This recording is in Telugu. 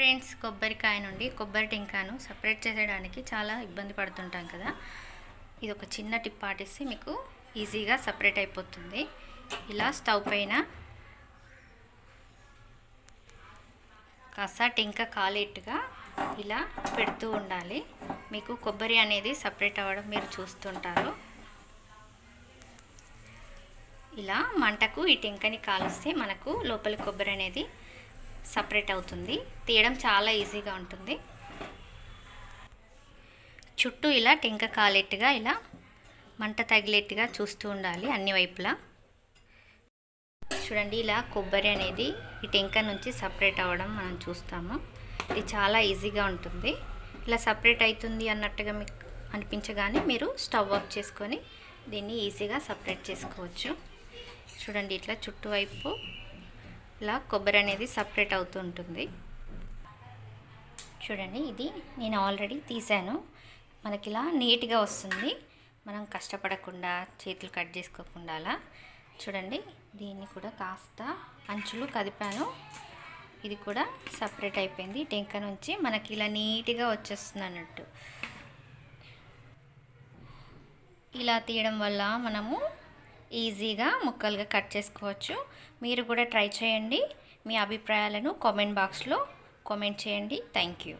ఫ్రెండ్స్ కొబ్బరికాయ నుండి కొబ్బరి టెంకాయను సపరేట్ చేసేయడానికి చాలా ఇబ్బంది పడుతుంటాం కదా. ఇది ఒక చిన్న టిప్ పాటిస్తే మీకు ఈజీగా సపరేట్ అయిపోతుంది. ఇలా స్టవ్ పైన కాస్త టెంక కాలేట్టుగా ఇలా పెడుతూ ఉండాలి. మీకు కొబ్బరి అనేది సపరేట్ అవ్వడం మీరు చూస్తుంటారు. ఇలా మంటకు ఈ టెంకని కాలుస్తే మనకు లోపల కొబ్బరి అనేది సపరేట్ అవుతుంది. తీయడం చాలా ఈజీగా ఉంటుంది. చుట్టూ ఇలా టెంక కాలేట్టుగా ఇలా మంట తగిలేట్టుగా చూస్తూ ఉండాలి అన్ని వైపులా. చూడండి ఇలా కొబ్బరి అనేది ఈ టెంక నుంచి సపరేట్ అవ్వడం మనం చూస్తాము. ఇది చాలా ఈజీగా ఉంటుంది. ఇలా సపరేట్ అవుతుంది అన్నట్టుగా మీకు అనిపించగానే మీరు స్టవ్ ఆఫ్ చేసుకొని దీన్ని ఈజీగా సపరేట్ చేసుకోవచ్చు. చూడండి ఇట్లా చుట్టువైపు ఇలా కొబ్బరి అనేది సపరేట్ అవుతూ ఉంటుంది. చూడండి ఇది నేను ఆల్రెడీ తీసాను మనకి ఇలా నీట్గా వస్తుంది. మనం కష్టపడకుండా చేతులు కట్ చేసుకోకుండా అలా. చూడండి దీన్ని కూడా కాస్త అంచులు కదిపాను. ఇది కూడా సపరేట్ అయిపోయింది. టెంక నుంచి మనకి ఇలా నీట్గా వచ్చేస్తుంది అన్నట్టు. ఇలా తీయడం వల్ల మనము ఈజీగా ముక్కలుగా కట్ చేసుకోవచ్చు. మీరు కూడా ట్రై చేయండి. మీ అభిప్రాయాలను కామెంట్ బాక్స్లో కామెంట్ చేయండి. Thank you.